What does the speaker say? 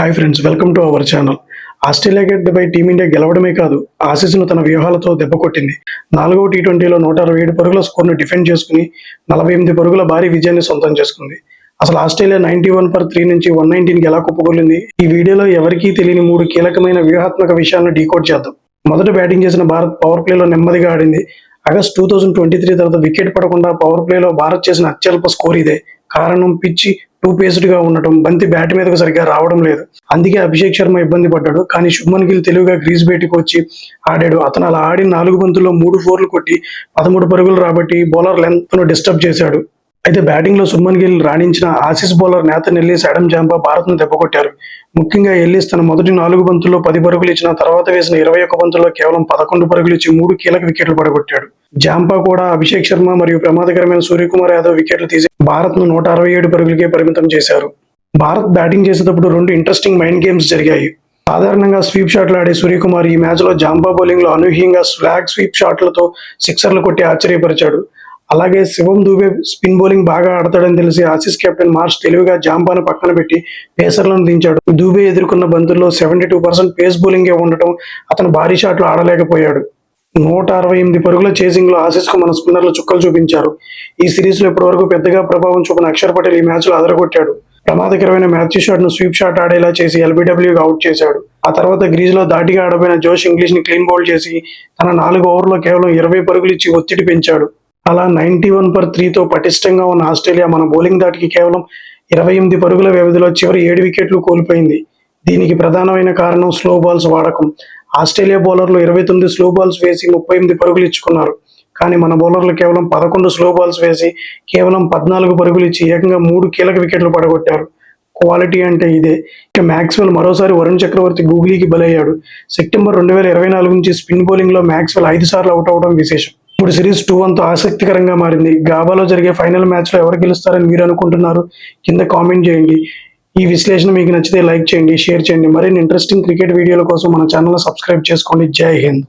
Hi friends welcome to our channel. Australia గడ్డపై team India గెలవడమే కాదు ఆసీస్ను తన వ్యూహాలతో దెబ్బకొట్టింది నాలుగవ టీ ట్వంటీలో నూట అరవై ఏడు పరుగుల స్కోర్ను డిఫెండ్ చేసుకుని నలభై ఎనిమిది పరుగుల భారీ విజయాన్ని సొంతం చేసుకుంది. అసలు Australia ninety one per three నుంచి వన్ నైన్టీన్కి ఎలా కుప్పకొల్లింది ఈ వీడియోలో ఎవరికీ తెలియని మూడు కీలకమైన వ్యూహాత్మక విషయాలను డీకోడ్ చేద్దాం. మొదట బ్యాటింగ్ చేసిన భారత్ పవర్ ప్లేలో నెమ్మదిగా ఆడింది. August two thousand twenty three తర్వాత వికెట్ పడకుండా పవర్ ప్లేలో భారత్ చేసిన అత్యల్ప స్కోర్ ఇదే. కారణం పిచ్చి టూ పేస్డ్గా ఉండటం బంతి బ్యాట్ మీదకు సరిగ్గా రావడం లేదు. అందుకే అభిషేక్ శర్మ ఇబ్బంది పడ్డాడు. కానీ శుభ్మన్ గిల్ తెలివిగా గ్రీజ్ బయటకు వచ్చి ఆడాడు. అతను అలా ఆడి నాలుగు బంతుల్లో మూడు ఫోర్లు కొట్టి పదమూడు పరుగులు రాబట్టి బౌలర్ లెంత్ను డిస్టర్బ్ చేశాడు. అయితే బ్యాటింగ్లో Suman Gill రాణించిన Aussies bowler Nathan Ellis Adam Zampa భారత్ను దెబ్బకొట్టారు. ముఖ్యంగా ఎల్లీస్ తన మొదటి నాలుగు బంతుల్లో పది పరుగులు ఇచ్చిన తర్వాత వేసిన ఇరవై ఒక్క బంతుల్లో కేవలం పదకొండు పరుగులు ఇచ్చి మూడు కీలక వికెట్లు పడగొట్టాడు. జాంపా కూడా అభిషేక్ శర్మ మరియు ప్రమాదకరమైన సూర్యకుమార్ యాదవ్ వికెట్లు తీసి భారత్ను నూట అరవై ఏడు పరుగులకే పరిమితం చేశారు. భారత్ బ్యాటింగ్ చేసేటప్పుడు రెండు ఇంట్రెస్టింగ్ మైండ్ గేమ్స్ జరిగాయి. సాధారణంగా స్వీప్ షాట్లు ఆడే సూర్యకుమార్ ఈ మ్యాచ్లో జాంబా బౌలింగ్లో బౌలింగ్లో అనూహ్యంగా స్లాగ్ స్వీప్ షాట్లతో సిక్సర్లు కొట్టి ఆశ్చర్యపరిచాడు. అలాగే శివం దూబే స్పిన్ బౌలింగ్ బాగా ఆడతాడని తెలిసి ఆసీస్ కెప్టెన్ మార్చ్ తెలివిగా జాంబాను పక్కన పెట్టి పేసర్లను దించాడు. దూబే ఎదుర్కొన్న బంతుల్లో సెవెంటీ టూ పర్సెంట్ పేస్ బౌలింగే ఉండటం అతను భారీ షాట్లు ఆడలేకపోయాడు. నూట అరవై ఎనిమిది పరుగుల చేసింగ్లో కు మన స్పిన్నర్లు చుక్కలు చూపించారు. ఈ సిరీస్లో ఇప్పటివరకు పెద్దగా ప్రభావం చూపిన అక్షర్ పటేల్ ఈ మ్యాచ్లో అదరగొట్టాడు ప్రమాదకరమైన మ్యాచ్ షాట్ను స్వీప్ షాట్ ఆడేలా చేసి ఎల్బిడబ్ల్యూ అవుట్ చేశాడు. ఆ తర్వాత గ్రీజ్లో దాటిగా ఆడబోయిన జోష్ ఇంగ్లీష్ని క్లీన్ బౌల్ చేసి తన నాలుగు ఓవర్లో కేవలం ఇరవై పరుగులు ఇచ్చి ఒత్తిడి పెంచాడు. అలా నైన్టీ వన్ పర్ త్రీతో పటిష్టంగా ఉన్న ఆస్ట్రేలియా మన బౌలింగ్ దాటికి కేవలం ఇరవై ఎనిమిది పరుగుల వ్యవధిలో చివరి ఏడు వికెట్లు కోల్పోయింది. దీనికి ప్రధానమైన కారణం స్లో బాల్స్ వాడకం. ఆస్ట్రేలియా బౌలర్లు ఇరవై తొమ్మిది స్లో బాల్స్ వేసి ముప్పై ఎనిమిది పరుగులు ఇచ్చుకున్నారు. కానీ మన బౌలర్లు కేవలం పదకొండు స్లో బాల్స్ వేసి కేవలం పద్నాలుగు పరుగులు ఇచ్చి ఏకంగా మూడు కీలక వికెట్లు పడగొట్టారు. క్వాలిటీ అంటే ఇదే. ఇక మ్యాక్స్వెల్ మరోసారి వరుణ్ చక్రవర్తి గూగ్లీకి బలయ్యాడు. సెప్టెంబర్ రెండు వేల ఇరవై నాలుగు నుంచి స్పిన్ బౌలింగ్లో మ్యాక్స్వెల్ ఐదు సార్లు అవుట్ అవడం విశేషం. ఇప్పుడు సిరీస్ టూ అంతా ఆసక్తికరంగా మారింది. గాబాలో జరిగే ఫైనల్ మ్యాచ్లో ఎవరు గెలుస్తారని మీరు అనుకుంటున్నారు? కింద కామెంట్ చేయండి. ఈ విశ్లేషణ మీకు నచ్చితే లైక్ చేయండి షేర్ చేయండి. మరిన్ని ఇంట్రెస్టింగ్ క్రికెట్ వీడియోల కోసం మన ఛానల్ సబ్స్క్రైబ్ చేసుకోండి. జై హింద్.